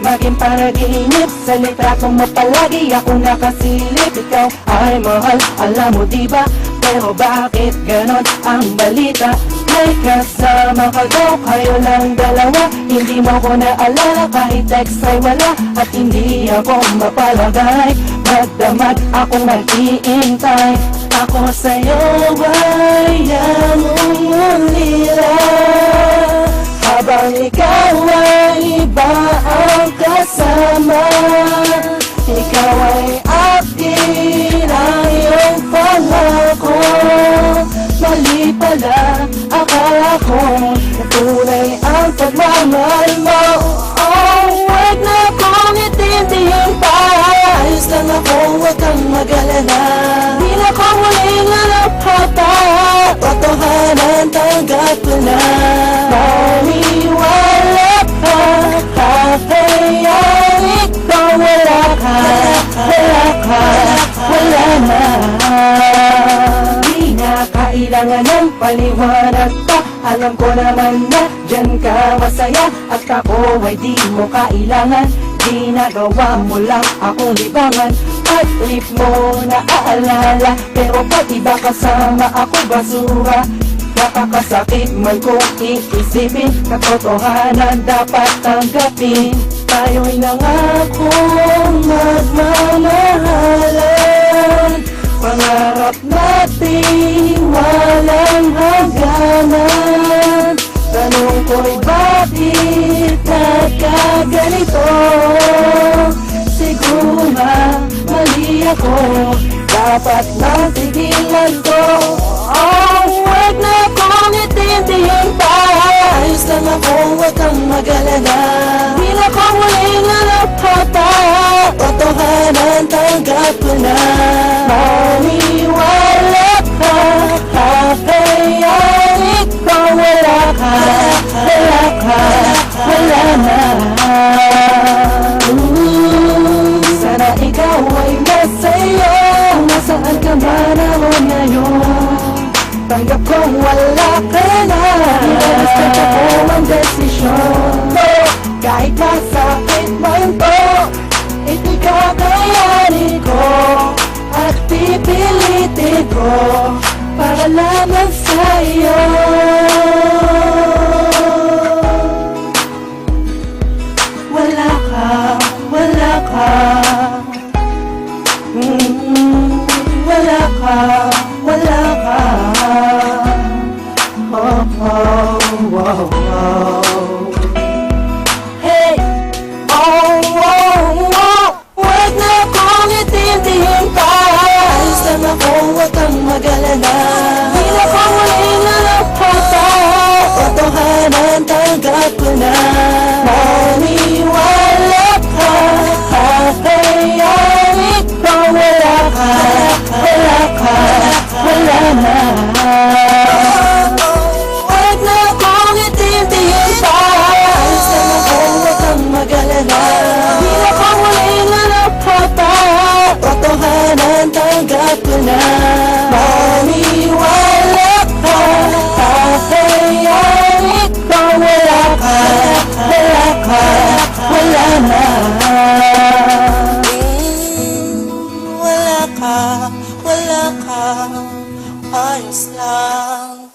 maging panaginip. Sa litrato mo palagi ako nakasilip. Ikaw ay mahal, alam mo diba? Pero bakit ganon ang balita? May kasama ka daw, kayo lang dalawa. Hindi mo ko naalala kahit text ay wala. At hindi ako mapalagay. Magdamag akong nag-iintay Ako sa'yo ay namumulila Habang pagmamahal mo Oh, wag na kong itindihin pa Ayos lang ako, wag kang mag-alala. Di na ko muling hanap hata Totohanan, tanggap ko na kailangan ng paliwanag pa. Alam ko naman na dyan ka masaya. At ako ay di mo kailangan. Ginagawa mo lang akong libangan. At trip mo na aalala Pero pag iba kasama ako basura? Nakakasakit man kung iisipin. Katotohanan dapat tanggapin. Tayo'y nangakong magmamahalan Tanong ko'y bakit nagkaganito? Siguro nga mali ako. Dapat nang tigilan ko Oh, wag na kong itindihin pa. Ayos lang ako, wag kang mag-alala. Di na ko muling hanap hata Totohanan, tanggap ko na Tanggap kong wala ka na. Respeto ko ang desisyon. Mo Kahit masakit man to Ito'y kakayanin ko. At pipilitin ko Para lamang sa'yo na Maniwala ka. Kakayaan ikaw wala ka Wala ka, wala na. Huwag na kong itindihin pa lang ako, huwag kang mag-alala. Di na ko muling hanap hata Totohanan, tanggap ko na Wala ka, ayos lang